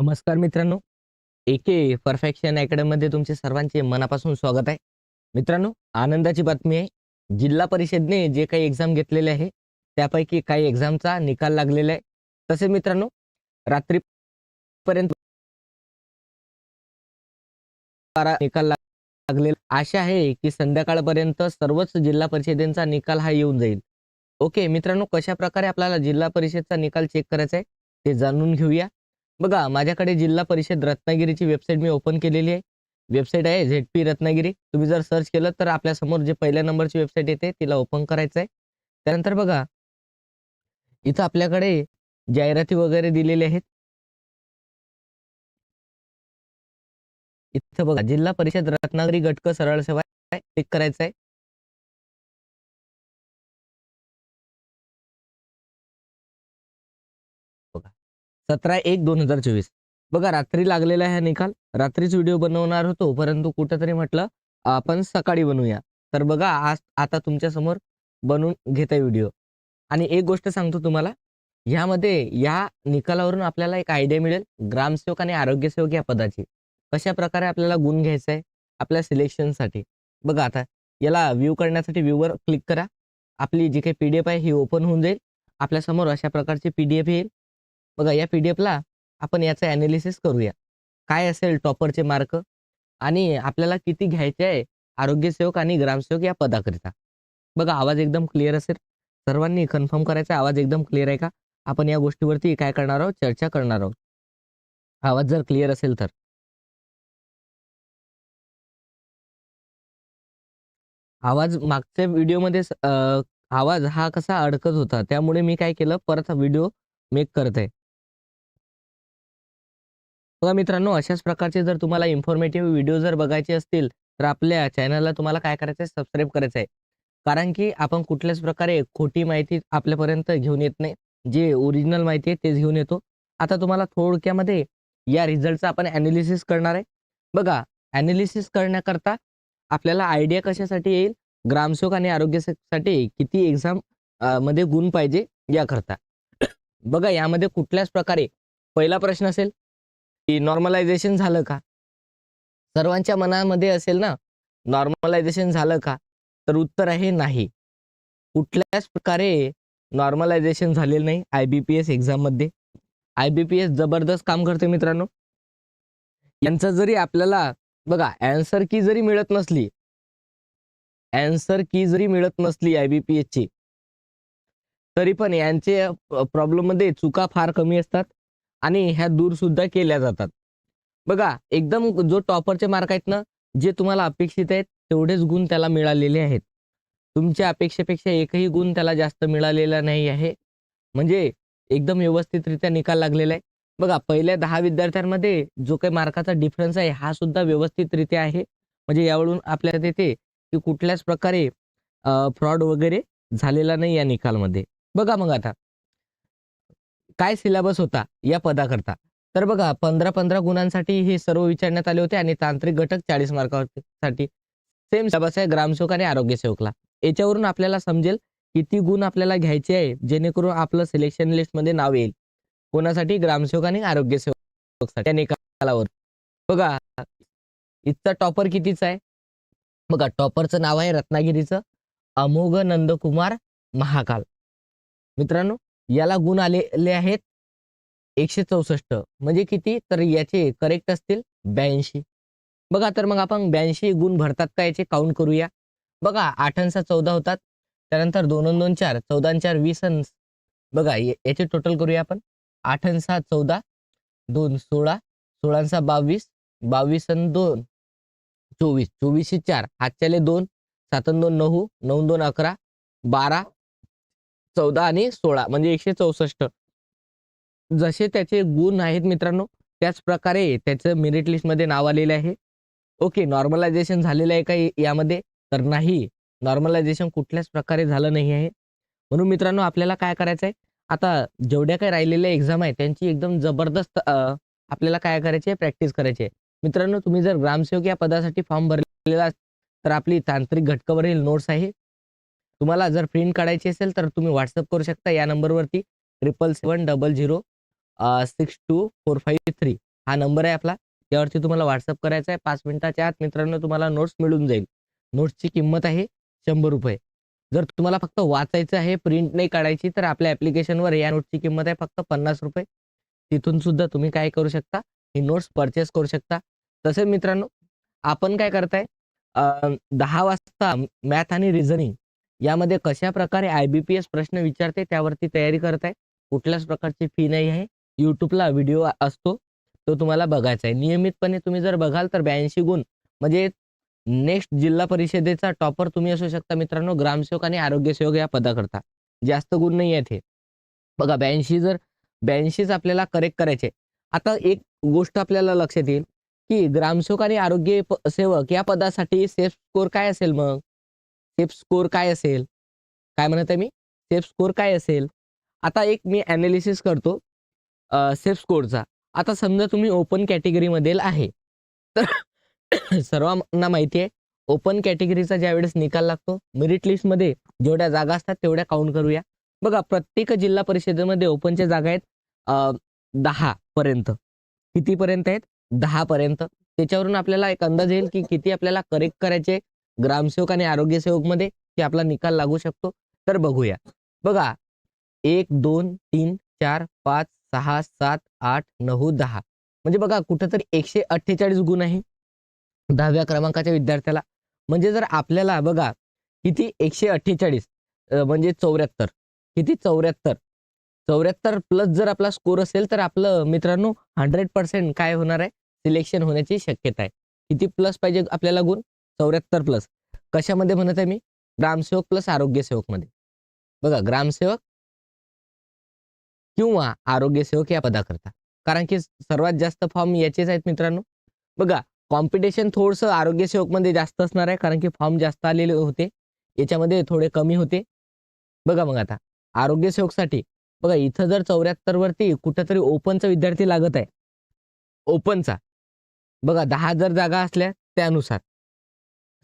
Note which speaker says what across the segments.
Speaker 1: नमस्कार मित्रांनो. एके परफेक्शन अकॅडमीमध्ये तुमचे सर्वांचे मनापासून स्वागत आहे. मित्रांनो आनंदाची बातमी आहे. जिल्हा परिषदने जे काही एक्झाम घेतलेले आहे त्यापैकी काही एक्झामचा निकाल लागलेला आहे. तसेच मित्रांनो रात्रीपर्यंत बारा निकाल लागलेला. आशा आहे की संध्याकाळपर्यंत सर्वच जिल्हा परिषदेचा निकाल हा येऊन जाईल. ओके मित्रांनो कशा प्रकारे आपल्याला जिल्हा परिषदचा निकाल चेक करायचा आहे ते जाणून घेऊया. बघा माझ्याकडे जिल्हा परिषद रत्नागिरीची वेबसाईट मी ओपन केलेली आहे. वेबसाईट आहे झेड पी रत्नागिरी. तुम्ही जर सर्च केलं तर आपल्यासमोर जे पहिल्या नंबरची वेबसाईट येते तिला ओपन करायचं आहे त्यानंतर बघा इथं आपल्याकडे जाहिराती वगैरे दिलेल्या आहेत. इथं बघा जिल्हा परिषद रत्नागिरी गटक सरळ सेवा क्लिक करायचं आहे सतरा एक दोन हजार चोवीस. बघा रात्री लागलेला आहे हा निकाल रात्रीच व्हिडिओ बनवणार होतो परंतु कुठंतरी म्हटलं आपण सकाळी बनवूया. तर बघा आज आता तुमच्यासमोर बनवून घेता व्हिडिओ. आणि एक गोष्ट सांगतो तुम्हाला ह्यामध्ये या निकालावरून आपल्याला एक आयडिया मिळेल ग्रामसेवक आणि आरोग्यसेवक या पदाची. कशा प्रकारे आपल्याला गुण घ्यायचा आहे आपल्या सिलेक्शनसाठी. बघा आता याला व्ह्यू करण्यासाठी व्ह्यूवर क्लिक करा. आपली जी काही पी डी एफ आहे ही ओपन होऊन जाईल. आपल्यासमोर अशा प्रकारची पी डी एफ येईल. बघा या पी डी एफला आपण याचं ॲनालिसिस करूया. काय असेल टॉपरचे मार्क आणि आपल्याला किती घ्यायचे आहे आरोग्यसेवक आणि ग्रामसेवक या पदाकरिता? बघा आवाज एकदम क्लिअर असेल. सर्वांनी कन्फर्म करायचा आवाज एकदम क्लिअर आहे का? आपण या गोष्टीवरती काय करणार आहोत? चर्चा करणार आहोत. आवाज जर क्लिअर असेल तर. आवाज मागच्या व्हिडिओमध्ये आवाज हा कसा अडकत होता त्यामुळे मी काय केलं? परत व्हिडिओ मेक करत. आहे बघा मित्रांनो अशाच प्रकारचे जर तुम्हाला इन्फॉर्मेटिव्ह व्हिडिओ जर बघायचे असतील तर आपल्या चॅनलला तुम्हाला काय करायचं आहे सबस्क्राईब करायचं आहे कारण की आपण कुठल्याच प्रकारे खोटी माहिती आपल्यापर्यंत घेऊन येत नाही. जे ओरिजिनल माहिती आहे तेच घेऊन येतो. आता तुम्हाला थोडक्यामध्ये या रिझल्टचं आपण ॲनालिसिस करणार आहे. बघा ॲनालिसिस करण्याकरता आपल्याला आयडिया कशासाठी येईल? ग्रामसेवक आणि आरोग्यसाठी किती एक्झाममध्ये गुण पाहिजे याकरता. बघा यामध्ये कुठल्याच प्रकारे पहिला प्रश्न असेल की नॉर्मलायझेशन झालं का? सर्वांच्या मनामध्ये असेल ना नॉर्मलायझेशन झालं का? तर उत्तर आहे नाही. कुठल्याच प्रकारे नॉर्मलायझेशन झालेलं नाही आय बी पी एस एक्झाममध्ये आय बी पी एस जबरदस्त काम करते मित्रांनो. यांचं जरी आपल्याला बघा अँसर की जरी मिळत नसली अँसर की जरी मिळत नसली आय बी पी एसची तरी पण यांचे प्रॉब्लेममध्ये चुका फार कमी असतात. आणि ह्या दूर सुद्धा केल्या जातात. बघा एकदम जो टॉपरचे मार्क आहेत ना जे तुम्हाला अपेक्षित आहेत तेवढेच गुण त्याला मिळालेले आहेत. तुमच्या अपेक्षेपेक्षा एकही गुण त्याला जास्त मिळालेला नाही आहे. म्हणजे एकदम व्यवस्थितरित्या निकाल लागलेला आहे. बघा पहिल्या दहा विद्यार्थ्यांमध्ये जो काही मार्काचा डिफरन्स आहे हा सुद्धा व्यवस्थितरित्या आहे. म्हणजे यावरून आपल्याला येते की कुठल्याच प्रकारे फ्रॉड वगैरे झालेला नाही या निकालमध्ये. बघा मग आता. काय सिलेबस होता या पदाकरता. तर बघा पंधरा पंधरा गुणांसाठी हे सर्व विचारण्यात आले होते आणि तांत्रिक घटक चाळीस मार्कासाठी सेम सिलेबस आहे ग्रामसेवक आणि आरोग्य सेवकला याच्यावरून आपल्याला समजेल किती गुण आपल्याला घ्यायचे आहे जेणेकरून आपलं सिलेक्शन लिस्टमध्ये नाव येईल. कोणासाठी? ग्रामसेवक आणि आरोग्य सेवक निकालावर. बघा इथचा टॉपर कितीचा आहे? बघा टॉपरचं नाव आहे रत्नागिरीचं. अमोघ नंदकुमार महाकाल. मित्रांनो याला गुण आलेले आहेत. एकशे चौसष्ट म्हणजे किती? तर याचे करेक्ट असतील ब्याऐंशी. बघा तर मग आपण ब्याऐंशी गुण भरतात का याचे? काउंट करूया. बघा आठांचा चौदा होतात. त्यानंतर दोन दोन चार चौदा चार वीस बघा याचे टोटल करूया आपण. आठ सहा चौदा दोन सोळा सोळांचा बावीस बावीस अन दोन चोवीस. चोवीसशे चार हातच्याले दोन सात दोन नऊ नऊ दोन अकरा बारा चौदा आणि सोळा म्हणजे एकशे चौसष्ट. जसे त्याचे गुण आहेत मित्रांनो त्याच प्रकारे त्याचं मेरिट लिस्टमध्ये नाव आलेलं आहे. ओके नॉर्मलायझेशन झालेलं आहे का यामध्ये? तर नाही. नॉर्मलायझेशन कुठल्याच प्रकारे झालं नाही आहे. म्हणून मित्रांनो आपल्याला काय करायचं आहे? आता जेवढ्या काही राहिलेल्या एक्झाम आहेत त्यांची एकदम जबरदस्त आपल्याला काय करायची आहे? प्रॅक्टिस करायची आहे. मित्रांनो तुम्ही जर ग्रामसेवक या पदासाठी फॉर्म भरलेला तर आपली तांत्रिक घटकावरील नोट्स आहे. तुम्हाला जर प्रिंट काढायची असेल तर तुम्ही व्हॉट्सअप करू शकता. या नंबरवरती triple seven double zero six two four five three हा नंबर आहे आपला. त्यावरती तुम्हाला व्हॉट्सअप करायचा आहे. पाच मिनिटाच्या आत मित्रांनो तुम्हाला नोट्स मिळून जाईल. नोट्सची किंमत आहे शंभर रुपये. जर तुम्हाला फक्त वाचायचं आहे प्रिंट नाही काढायची तर आपल्या ऍप्लिकेशनवर या नोटची किंमत आहे फक्त पन्नास रुपये. तिथून सुद्धा तुम्ही काय करू शकता? ही नोट्स परचेस करू शकता. तसेच मित्रांनो आपण काय करताय? दहा वाजता मॅथ आणि रिझनिंग यामध्ये कशा प्रकारे आय बी पी एस प्रश्न विचारते त्यावरती तयारी करताय कुठल्याच प्रकारची फी नाही आहे. यूट्यूबला व्हिडिओ असतो. तो तुम्हाला बघायचा आहे. नियमितपणे तुम्ही जर बघाल तर ब्याऐंशी गुण. म्हणजे नेक्स्ट जिल्हा परिषदेचा टॉपर तुम्ही असू शकता मित्रांनो. ग्रामसेवक आणि आरोग्यसेवक या पदाकरता. जास्त गुण नाही आहेत हे. बघा ब्याऐंशी जर ब्याऐंशीच आपल्याला करेक्ट करायचे आता एक गोष्ट आपल्याला लक्षात येईल की ग्रामसेवक आणि आरोग्य सेवक या पदासाठी सेफ स्कोर काय असेल मग? सेफ स्कोर काय असेल? काय म्हणत आहे मी? सेफ स्कोर काय असेल? आता एक मी ॲनालिसिस करतो सेफ स्कोरचा. आता समजा तुम्ही ओपन कॅटेगरीमधील आहे. तर सर्वांना माहिती आहे ओपन कॅटेगरीचा ज्यावेळेस निकाल लागतो मेरिट लिस्टमध्ये जेवढ्या जागा असतात तेवढ्या काउंट करूया. बघा प्रत्येक जिल्हा परिषदेमध्ये ओपनच्या जागा आहेत दहा पर्यंत. कितीपर्यंत आहेत? दहा पर्यंत. त्याच्यावरून आपल्याला एक अंदाज येईल की किती आपल्याला करेक्ट करायचे ग्रामसेवक आणि आरोग्य सेवकमध्ये की आपला निकाल लागू शकतो तर बघूया. बघा एक दोन तीन चार पाच सहा सात आठ नऊ दहा. म्हणजे बघा कुठंतरी एकशे अठ्ठेचाळीस गुण आहे दहाव्या क्रमांकाच्या विद्यार्थ्याला. म्हणजे जर आपल्याला बघा किती एकशे अठ्ठेचाळीस म्हणजे चौऱ्याहत्तर किती चौऱ्याहत्तर चौऱ्याहत्तर प्लस जर आपला स्कोर असेल तर आपलं मित्रांनो हंड्रेड पर्सेंट काय होणार आहे? सिलेक्शन होण्याची शक्यता आहे. किती प्लस पाहिजे आपल्याला गुण? चौऱ्याहत्तर प्लस कशामध्ये म्हणत आहे मी? ग्रामसेवक प्लस आरोग्यसेवकमध्ये बघा ग्रामसेवक किंवा आरोग्य सेवक या पदाकरता. कारण की सर्वात जास्त फॉर्म याचेच आहेत मित्रांनो. बघा कॉम्पिटिशन थोडंसं आरोग्यमध्ये जास्त असणार आहे कारण की फॉर्म जास्त आलेले होते. याच्यामध्ये थोडे कमी होते. बघा मग आता आरोग्य सेवकसाठी बघा इथं जर चौऱ्याहत्तर वरती कुठंतरी ओपनचा विद्यार्थी लागत आहे. ओपनचा बघा दहा जर जागा असल्या त्यानुसार.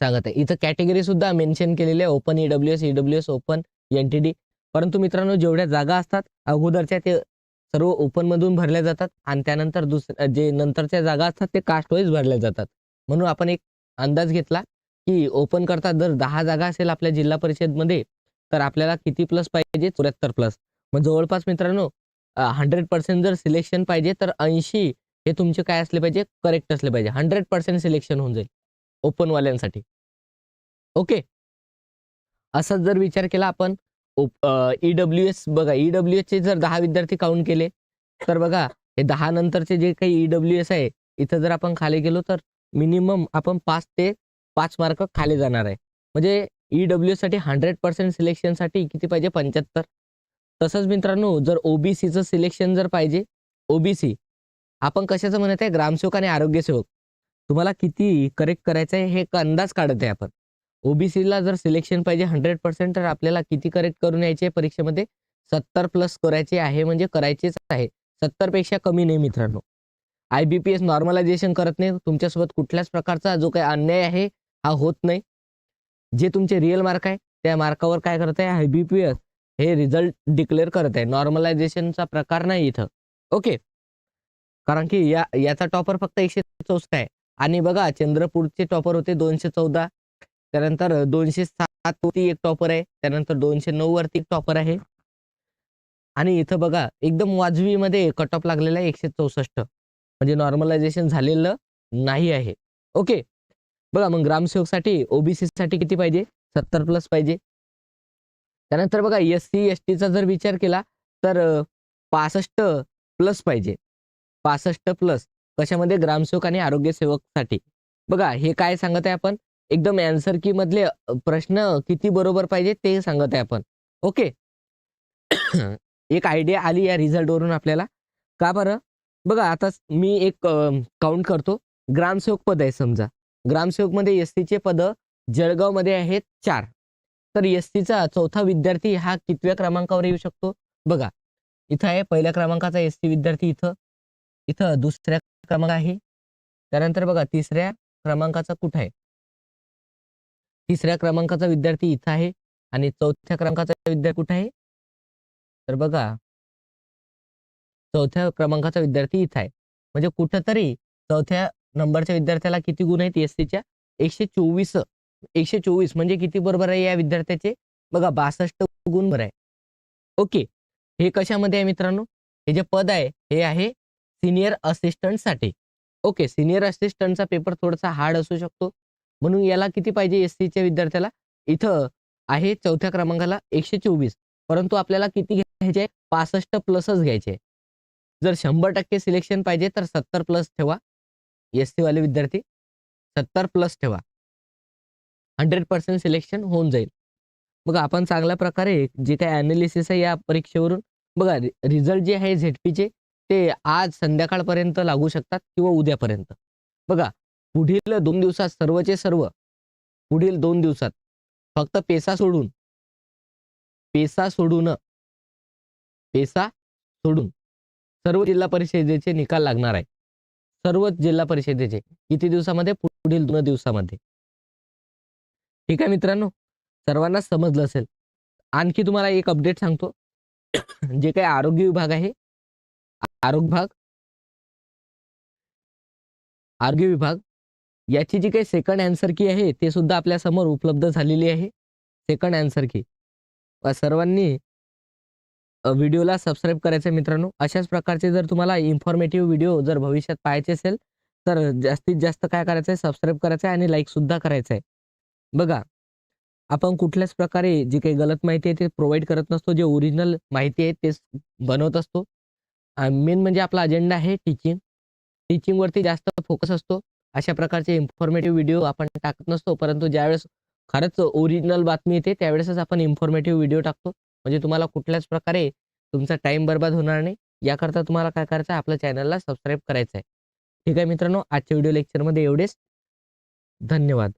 Speaker 1: सांगत आहे. इथं कॅटेगरी सुद्धा मेन्शन केलेली आहे. Open E W S E W S open N T D परंतु मित्रांनो जेवढ्या जागा असतात अगोदरच्या ते सर्व ओपन मधून भरल्या जातात आणि त्यानंतर दुसऱ्या जे नंतरच्या जागा असतात ते कास्ट वाईज भरल्या जातात. म्हणून आपण एक अंदाज घेतला की ओपन करता जर दहा जागा असेल आपल्या जिल्हा परिषदमध्ये तर आपल्याला किती प्लस पाहिजे? चौऱ्याहत्तर प्लस मग जवळपास मित्रांनो हंड्रेड पर्सेंट जर सिलेक्शन पाहिजे तर ऐंशी हे तुमचे काय असले पाहिजे? करेक्ट असले पाहिजे. हंड्रेड पर्सेंट सिलेक्शन होऊन जाईल. ओपन वाल्यांसाठी ओके. असाच जर विचार केला आपण ईडब्ल्यू एस बघा ईडब्ल्यू एस चे जर दहा विद्यार्थी काउंट केले तर बघा हे दहा नंतरचे जे काही ईडब्ल्यू एस आहे इथं जर आपण खाली गेलो तर मिनिमम आपण पाच ते पाच मार्क खाली जाणार आहे. म्हणजे ईडब्ल्यू साठी हंड्रेड पर्सेंट सिलेक्शनसाठी किती पाहिजे? पंच्याहत्तर. तसंच मित्रांनो जर ओबीसीचं सिलेक्शन जर पाहिजे ओबीसी आपण कशाचं म्हणत आहे? ग्रामसेवक आणि आरोग्यसेवक. तुम्हाला किती करेक्ट करायचं आहे हे एक अंदाज काढत आहे आपण. ओबीसीला जर सिलेक्शन पाहिजे हंड्रेड पर्सेंट तर आपल्याला किती करेक्ट करून यायचे परीक्षेमध्ये? सत्तर प्लस करायचे आहे म्हणजे करायचेच आहे. सत्तरपेक्षा कमी नाही मित्रांनो. I B P S normalisation करत नाही. तुमच्यासोबत कुठल्याच प्रकारचा जो काही अन्याय आहे हा होत नाही. जे तुमचे रिअल मार्क आहे त्या मार्कावर काय करत आहे आय बी पी एस हे रिझल्ट डिक्लेअर करत आहे. नॉर्मलायझेशनचा प्रकार नाही इथं. ओके कारण की या याचा टॉपर फक्त एकशे चौसष्ट आहे. आणि बघा चंद्रपूरचे टॉपर होते दोनशे चौदा. त्यानंतर दोनशे सात वरती एक टॉपर आहे. त्यानंतर दोनशे नऊ वरती एक टॉपर आहे. आणि इथं बघा एकदम वाजवी मध्ये कट ऑफ लागलेला आहे एकशे चौसष्ट. म्हणजे नॉर्मलायझेशन झालेलं नाही आहे. ओके बघा मग ग्रामसेवकसाठी ओबीसी साठी किती पाहिजे? सत्तर प्लस पाहिजे. त्यानंतर बघा एस सी एस टीचा जर विचार केला तर पासष्ट प्लस पाहिजे. पासष्ट प्लस कशामध्ये? ग्रामसेवक आणि आरोग्य सेवकसाठी बघा हे काय सांगत आहे आपण? एकदम अँसर की मधले प्रश्न किती बरोबर पाहिजे ते सांगत आहे आपण. ओके? एक आयडिया आली या रिझल्ट वरून आपल्याला. का बरं? बघा आता मी एक काउंट करतो. ग्रामसेवक पद आहे समजा. ग्रामसेवकमध्ये एस चे पद जळगावमध्ये आहेत चार. तर एस चा चौथा विद्यार्थी हा कितव्या क्रमांकावर येऊ शकतो? बघा इथं आहे पहिल्या क्रमांकाचा एस टी विद्यार्थी इथं. इथं दुसऱ्या क्रमांक आहे. त्यानंतर बघा तिसऱ्या क्रमांकाचा कुठं आहे? तिसऱ्या क्रमांकाचा विद्यार्थी इथं आहे आणि चौथ्या क्रमांकाचा विद्यार्थी कुठं आहे? तर बघा चौथ्या क्रमांकाचा विद्यार्थी इथं आहे. म्हणजे कुठंतरी चौथ्या नंबरच्या विद्यार्थ्याला किती गुण आहेत? एससीच्या एकशे चोवीस एकशे चोवीस. म्हणजे किती बरोबर आहे या विद्यार्थ्याचे? बघा बासष्ट गुण बरं आहे. ओके. हे कशामध्ये आहे मित्रांनो? हे जे पद आहे हे आहे सिनियर असिस्टंटसाठी. ओके सिनियर असिस्टंटचा पेपर थोडासा हार्ड असू शकतो. म्हणून याला किती पाहिजे एस सीच्या विद्यार्थ्याला? इथं आहे चौथ्या क्रमांकाला एकशे चोवीस. परंतु आपल्याला किती घ्यायचे? पासष्ट प्लसच घ्यायचे. जर शंभर टक्के सिलेक्शन पाहिजे तर सत्तर प्लस ठेवा. एस वाले विद्यार्थी सत्तर प्लस ठेवा. हंड्रेड पर्सेंट सिलेक्शन होऊन जाईल. बघा आपण चांगल्या प्रकारे जे काही अनालिसिस आहे या परीक्षेवरून बघा रिझल्ट जे आहे झेडपीचे ते आज संध्याकाळपर्यंत लागू शकतात किंवा उद्यापर्यंत. बघा पुढील दोन दिवसात सर्वचे सर्व पुढील दोन दिवसात फक्त पेसा सोडून पेसा सोडून पेसा सोडून सर्व जिल्हा परिषदेचे निकाल लागणार आहे सर्व जिल्हा परिषदेचे. किती दिवसामध्ये? पुढील दोन दिवसामध्ये. ठीक आहे मित्रांनो? सर्वांना समजलं असेल. आणखी तुम्हाला एक अपडेट सांगतो. जे काही आरोग्य विभाग आहे आरोग्य विभाग? आरोग्य विभाग? याची जी काही सेकंड अँसर की आहे ते सुद्धा आपल्यासमोर उपलब्ध झालेली आहे. सेकंड अँसर की सर्वांनी व्हिडिओला सबस्क्राईब करायचं मित्रांनो. अशाच प्रकारचे जर तुम्हाला इन्फॉर्मेटिव्ह व्हिडिओ जर भविष्यात पाहायचे असेल तर जास्तीत जास्त काय करायचं आहे सबस्क्राईब करायचं आहे आणि लाईक सुद्धा करायचं आहे बघा आपण कुठल्याच प्रकारे जी काही गलत माहिती आहे ते प्रोव्हाइड करत नसतो. जे ओरिजिनल माहिती आहे तेच बनवत असतो. मेन म्हणजे आपला अजेंडा आहे टीचिंग टीचिंगवरती जास्त फोकस असतो. अशा प्रकारचे इन्फॉर्मेटिव्ह व्हिडिओ आपण टाकत नसतो. परंतु ज्यावेळेस खरंच ओरिजिनल बातमी येते त्यावेळेसच आपण इन्फॉर्मेटिव्ह व्हिडिओ टाकतो. म्हणजे तुम्हाला कुठल्याच प्रकारे तुमचा टाइम बर्बाद होणार नाही. याकरता तुम्हाला काय करायचं आपल्या चॅनलला सबस्क्राईब करायचं आहे. ठीक आहे मित्रांनो आजच्या व्हिडिओ लेक्चरमध्ये एवढेच. धन्यवाद.